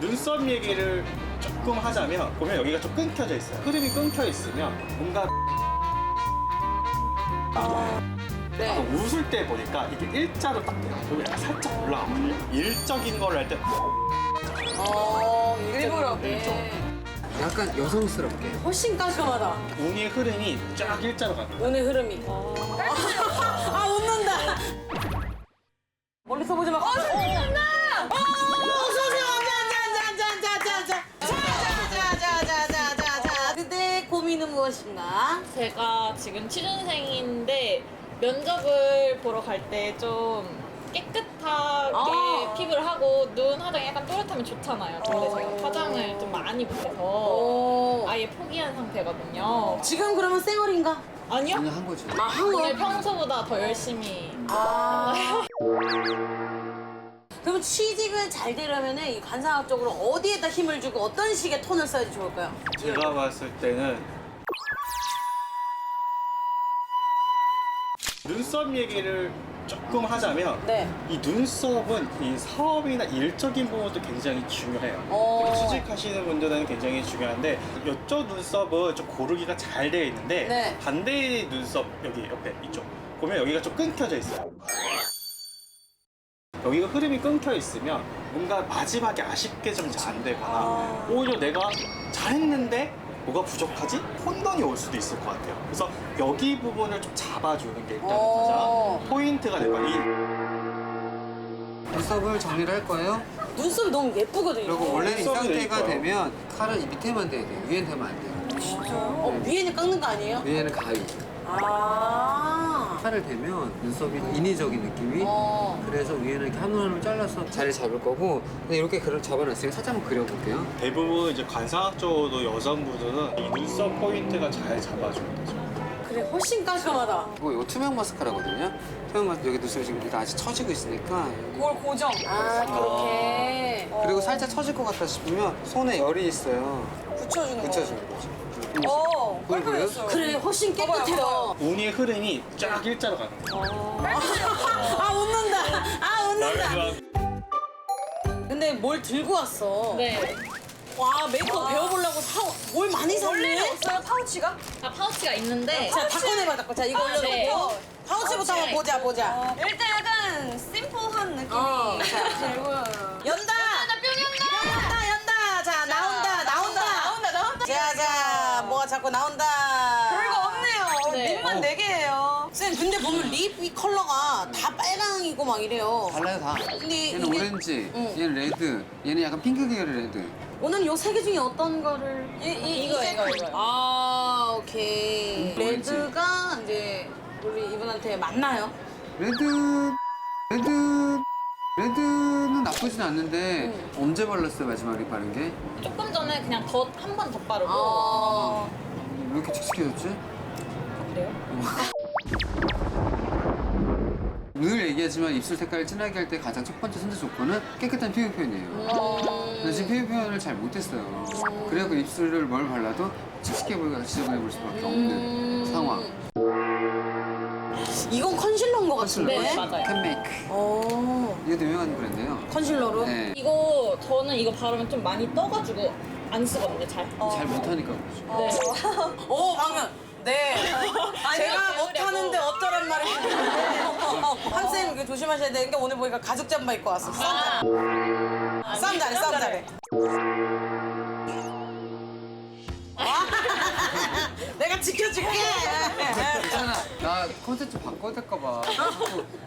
눈썹 얘기를 조금 하자면 보면 여기가 좀 끊겨져 있어요. 흐름이 끊겨 있으면 뭔가 네. 아, 웃을 때 보니까 이게 일자로 딱 돼요. 그리고 약간 살짝 올라가거든요. 일적인 걸 할 때 어, 일부러. 일정. 약간 여성스럽게. 훨씬 깔끔하다. 웅의 흐름이 쫙 일자로 가는 거예요. 오늘 흐름이. 아, 웃는다. 멀리서 보지 마. 어, 웃는다. 어, 무엇인가? 제가 지금 취준생인데 면접을 보러 갈 때 좀 깨끗하게 아. 피부를 하고 눈 화장이 약간 또렷하면 좋잖아요. 근데 어. 제가 화장을 좀 많이 못해서 오. 아예 포기한 상태거든요. 지금 그러면 쌩얼인가? 아니요? 그냥 한 거죠. 아, 한 거. 오늘 평소보다 더 열심히 아. 그럼 취직을 잘 되려면 이 관상학 적으로 어디에다 힘을 주고 어떤 식의 톤을 써야지 좋을까요? 제가 봤을 때는 눈썹 얘기를 조금 하자면 네. 이 눈썹은 이 사업이나 일적인 부분도 굉장히 중요해요. 어. 취직하시는 분들은 굉장히 중요한데 이쪽 눈썹은 좀 고르기가 잘 되어 있는데 네. 반대의 눈썹 여기 옆에 이쪽 보면 여기가 좀 끊겨져 있어요. 여기가 흐름이 끊겨 있으면 뭔가 마지막에 아쉽게 좀 잘 안 되거나 아. 오히려 내가 잘했는데 뭐가 부족하지? 혼돈이 올 수도 있을 것 같아요. 그래서 여기 부분을 좀 잡아주는 게 일단 어. 가장 포인트가 될 거예요. 이 눈썹을 정리를 할 거예요. 눈썹이 너무 예쁘거든요. 그리고 원래는 이 눈썹이 상태가 있고요. 되면 칼은 이 밑에만 대야 돼요. 위엔 대면 안 돼요. 어, 위에는 깎는 거 아니에요? 위에는 가위. 아. 칼을 대면 눈썹이 인위적인 느낌이 어. 그래서 위에는 이렇게 한올 한올 잘라서 자리 잡을 거고 근데 이렇게 그려 잡아놨으니까 살짝 한번 그려볼게요. 대부분 이제 관상학적으로도 여성분들은 이 눈썹 포인트가 잘 잡아주는 거죠. 그래, 훨씬 깔끔하다. 그리고 이거 투명 마스카라거든요. 투명 마스카 여기 눈썹이 지금 일단 아직 처지고 있으니까 그걸 고정. 아, 그렇게. 그리고 살짝 처질 것 같다 싶으면 손에 열이 있어요. 붙여주는 붙여주는 거죠. 어, 보여요? 그래, 훨씬 깨끗해요. 웅의 흐름이 쫙 일자로 가는 거예요. 아, 웃는다. 아, 웃는다. 근데 뭘 들고 왔어? 네. 와, 메이크업 배워보려고 사, 뭘 많이 샀네? 없어요 파우치가? 아 파우치가 있는데 자, 다 꺼내봐, 다 꺼. 자, 이거 아, 올려놓고. 네. 파우치부터 한번 보자, 보자. 일단 약간 심플한 느낌이 어. 들고 연다! 연다, 연다! 자, 나온다, 나온다! 나온다 나온다 자, 자, 뭐가 자꾸 나온다. 별거 없네요 네. 립만 네 개예요 쌤, 근데 보면 립 이 컬러가 다 빨강이고 막 이래요. 달라요 다. 근데 얘는 이게- 오렌지, 응. 얘는 레드, 얘는 약간 핑크 계열의 레드. 오늘 요 세 개 중에 어떤 거를? 이, 이, 이거 이 이거. 이거. 아, 오케이. 음, 오렌지. 레드가 이제 우리 이분한테 맞나요? 레드, 레드, 레드는 나쁘진 않는데 응. 언제 발랐어요 마지막에 바른 게? 조금 전에 그냥 덧한번 더 바르고 아. 왜 이렇게 칙칙해졌지? 그래요? 얘기하지만 입술 색깔을 진하게 할 때 가장 첫 번째 선택 조건은 깨끗한 피부 표현이에요. 음. 근데 지금 피부 표현을 잘 못했어요. 그래갖고 입술을 뭘 발라도 칙칙해 보이고 지저분해 보일 수밖에 없는 음. 상황. 이건 컨실러인 것 같은데? 네, 맞아요. 캔메이크. 오. 이것도 유명한 브랜드예요. 컨실러로? 네. 이거 저는 이거 바르면 좀 많이 떠가지고 안 쓰거든요 잘. 잘 못하니까 그렇죠. 네. 오, 방금. 네. 제가. 못하는데 어쩌란 말을 했는데. 한쌤 그 조심하셔야 되는 게 오늘 보니까 가죽 잠바 입고 왔어. 싸움 아, 싸움 잘해, 싸움 잘해. 내가 지켜줄게. 괜찮아. 나 컨텐츠 바꿔야 될까봐.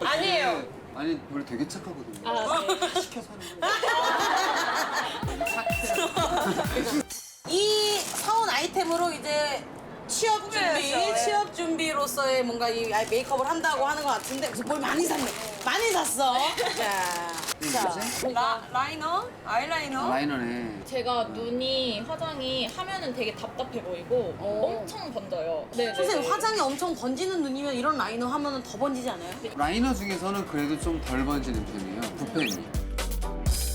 아니에요. 아니, 원래 되게 착하거든요. 아, 네. 시켜서 하는 거. 이 사온 아이템으로 이제 취업 준비, 네. 취업 준비로서의 뭔가 이 아이 메이크업을 한다고 하는 것 같은데 그래서 뭘 많이 샀네. 많이 샀어. 자, 이게 자? 라, 라이너? 아이라이너? 라이너네. 제가 눈이 화장이 하면은 되게 답답해 보이고 어. 엄청 번져요. 네, 선생님 화장이 엄청 번지는 눈이면 이런 라이너 하면은 더 번지지 않아요? 라이너 중에서는 그래도 좀 덜 번지는 편이에요. 붓펜이.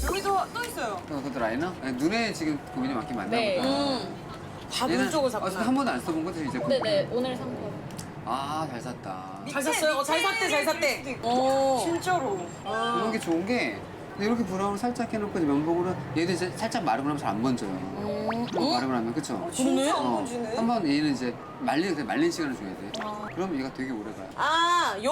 여기도 또 있어요 어, 그것도 라이너? 아니, 눈에 지금 고민이 많긴 많나 네. 보다. 음. 다 얘는 어차피 샀구나. 한 번도 안 써본 거지 이제. 네네 오늘 산 거. 아, 잘 샀다. 잘 샀어요? 어, 잘 샀대, 잘 샀대. 오. 진짜로 이런 게 좋은 게 이렇게 브라운을 살짝 해놓고 이제 면봉으로 얘도 이제 살짝 마르고 나면 잘 안 번져요. 어, 마르고 나면 그쵸? 진짜 안 어, 보여주네. 한번 얘는 이제 말린 그 말린 시간을 줘야 돼. 그럼 얘가 되게 오래 가요. 아, 요,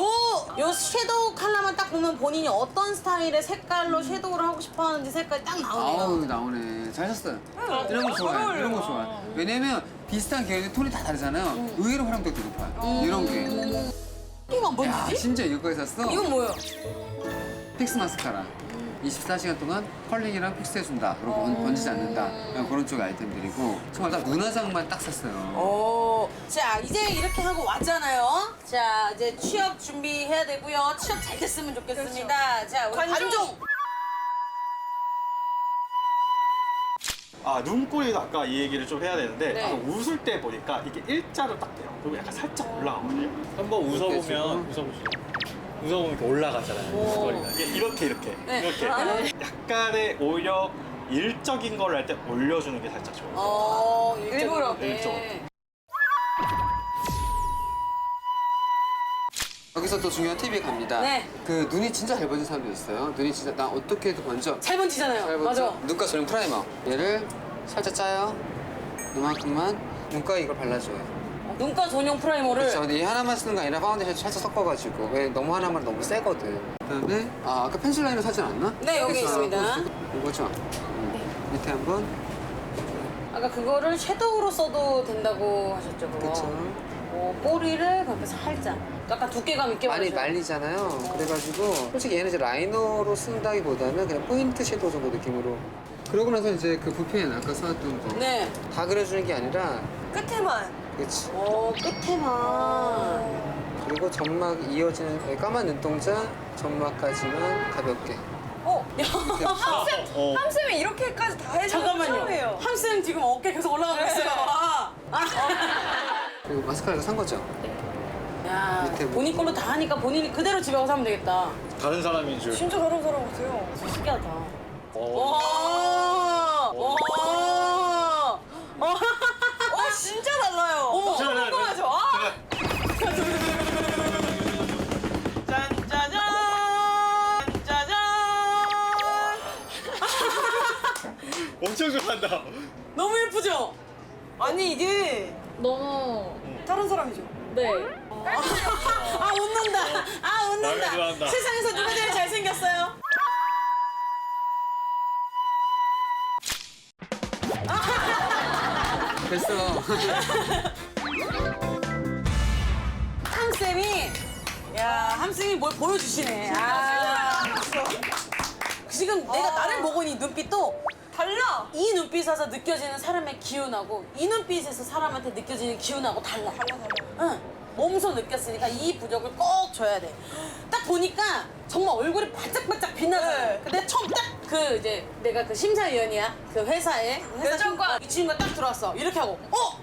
요 섀도우 컬러만 딱 보면 본인이 어떤 스타일의 색깔로 섀도우를 하고 싶어 하는지 색깔이 딱 나오네요. 아우 나오네. 잘 샀어요. 이런 거 좋아요. 이런 거 좋아요. 왜냐면 비슷한 계열의 톤이 다 다르잖아요. 의외로 활용도가 되게 높아요. 이런 게. 이건 야, 뭔지? 심지어 이거까지 샀어. 이건 뭐예요? 픽스 마스카라. 24시간 동안 컬링이랑 픽스해준다. 그리고 번, 번지지 않는다. 그냥 그런 쪽의 아이템들이고 정말 딱 눈화장만 딱 샀어요. 오, 자 이제 이렇게 하고 왔잖아요. 자 이제 취업 준비해야 되고요. 취업 잘 됐으면 좋겠습니다. 자 우리 관종. 관종. 아 눈꼬리도 아까 이 얘기를 좀 해야 되는데 네. 아까 웃을 때 보니까 이게 일자로 딱 돼요. 그리고 약간 살짝 올라가거든요. 한번 웃어보면. 웃어보시죠. 웃어보면 이렇게 올라가잖아요. 이게 이렇게 이렇게 네. 이렇게 약간의 오히려 일적인 걸 할 때 올려주는 게 살짝 좋아요. 어, 일부러. 네. 일종. 여기서 또 중요한 팁이 갑니다. 네. 그 눈이 진짜 잘 번진 사람도 있어요. 눈이 진짜 나 어떻게 해도 번져. 잘 번지잖아요. 잘 번져. 맞아. 눈가 전용 프라이머. 얘를 살짝 짜요. 이만큼만 눈가에 이걸 발라줘요. 눈가 전용 프라이머를 그렇죠. 근데 이 하나만 쓰는 게 아니라 파운데이션 살짝 섞어가지고 왜 너무 하나만 너무 세거든. 그다음에 아 아까 펜슬 라이너 사지 않았나? 네, 여기 있습니다. 이거- 이거죠. 음. 밑에 한번. 아까 그거를 섀도우로 써도 된다고 하셨죠, 그거. 그렇죠. 어, 꼬리를 그렇게 살짝. 약간 두께감 있게 많이 발라줘요. 말리잖아요. 그래가지고 솔직히 얘는 이제 라이너로 쓴다기보다는 그냥 포인트 섀도우 정도 느낌으로. 그러고 나서 이제 그 붓펜 아까 써왔던 거. 네. 다 그려주는 게 아니라 끝에만. 그렇지. 어, 끝에만. 그리고 점막 이어지는 까만 눈동자 점막까지만 가볍게. 어? 이렇게 어. 함쌤이 이렇게까지 다 해주는 거 잠깐만요. 처음이에요. 함쌤 지금 어깨 계속 올라가고 있어요. 아. 그리고 마스카라 산 거죠? 야, 밑에 뭐- 본인 걸로 다 하니까 본인이 그대로 집에 가서 하면 되겠다. 다른 사람인 줄. 진짜 다른 사람 같아요. 신기하다. 어. 오! 엄청 좋아한다. 너무 예쁘죠? 아니, 이게 너무 다른 사람이죠. 네. 아 웃는다. 아 웃는다. 세상에서 누가 제일 잘생겼어요? 됐어. 함쌤이 야 함쌤이 뭘 보여주시네. 아. 지금 내가 나를 보고 있는 눈빛도 달라! 이 눈빛에서 느껴지는 사람의 기운하고 이 눈빛에서 사람한테 느껴지는 기운하고 달라. 달라, 달라. 응. 몸소 느꼈으니까 이 부적을 꼭 줘야 돼. 딱 보니까 정말 얼굴이 바짝바짝 빛나잖아. 네. 근데 처음 딱 그 이제 내가 그 심사위원이야. 그 회사에 회사. 친구가 이 친구가 딱 들어왔어. 이렇게 하고 어?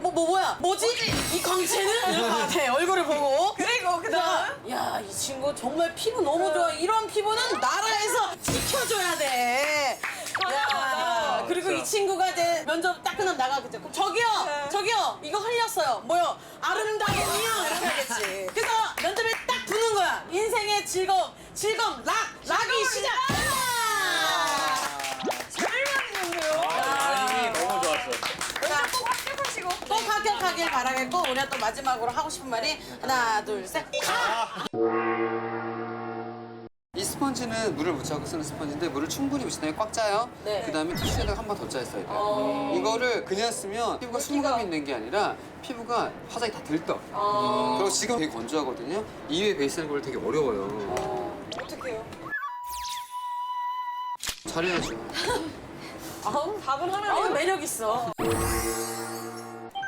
뭐, 뭐 뭐야? 뭐지? 이 광채는? 이렇게 같아. 얼굴을 보고. 그리고 그 다음? 야, 이 친구 정말 피부 너무 좋아. 이런 피부는 나라에서 지켜줘야 돼. 야, 맞아. 그리고 이 친구가 이제 면접 딱 끝나면 나가겠죠. 그럼 저기요, 네. 저기요, 이거 흘렸어요. 뭐요? 아름다움이요? 이렇게 하겠지. 그래서 면접에 딱 붙는 거야. 인생의 즐거움, 즐거움, 락, 락이 시작! 아니 너무 좋았어. 자, 꼭 합격하시고. 꼭 합격하길 바라겠고, 우리가 또 마지막으로 하고 싶은 말이 하나, 둘, 셋, 가! 이 스펀지는 물을 묻혀갖고 쓰는 스펀지인데 물을 충분히 묻힌 다음에 꽉 짜요. 네. 그 다음에 티슈에다가 한 번 더 짜야 써야 돼요. 어. 이거를 그냥 쓰면 피부가 수분감이 있는 게 아니라 피부가 화장이 다 들떠. 어. 그리고 지금 되게 건조하거든요. 이외에 베이스 하는 걸 되게 어려워요. 어떡해요? 잘해야죠. 아우, 답은 아우, 하나네요. 매력 있어.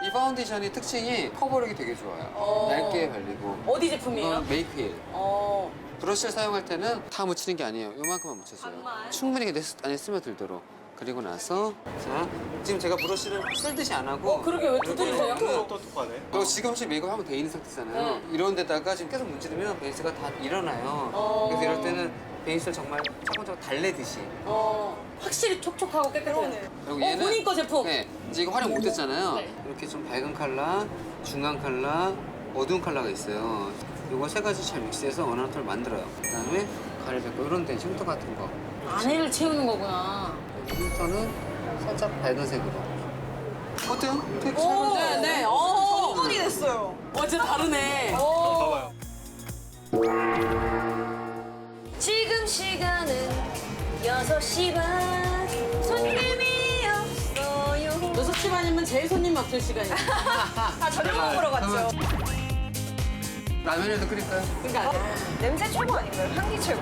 이 파운데이션이 특징이 커버력이 되게 좋아요. 어. 얇게 발리고. 어디 제품이에요? 이건 메이크힐. 어. 브러쉬를 사용할 때는 다 묻히는 게 아니에요. 요만큼만 묻혀줘요. 충분히 내 안에 스며들도록. 그리고 나서 자 지금 제가 브러쉬를 쓸듯이 안 하고 어, 그러게 왜 두드리세요? 또 똑하네. 그리고 지금 혹시 메이크업 하면 돼 있는 상태잖아요. 네. 이런 데다가 지금 계속 문지르면 베이스가 다 일어나요. 어. 그래서 이럴 때는 베이스를 정말 차근차근 달래듯이. 어. 확실히 촉촉하고 깨끗해요. 그리고 어, 본인 거 제품. 네, 이제 이거 활용 못했잖아요. 네. 이렇게 좀 밝은 컬러, 중간 컬러, 어두운 컬러가 있어요. 이거 세 가지 잘 믹스해서 원하는 만들어요. 그 다음에 가를 잡고 이런 데 흉터 같은 거 안에를 채우는 거구나. 필터는 살짝 밝은 색으로. 어때요? 되게 잘 오. 네, 네. 어, 손이 됐어요. 어제 다르네. 봐봐요. 지금 시간은 6시 반 손님이 없어요 여섯 시 반이면 제일 손님 막힐 시간이야. 아, 저녁 먹으러 갔죠. 라면이라도 끓일까요? 그러니까 냄새 최고 아닌가요? 향기 최고?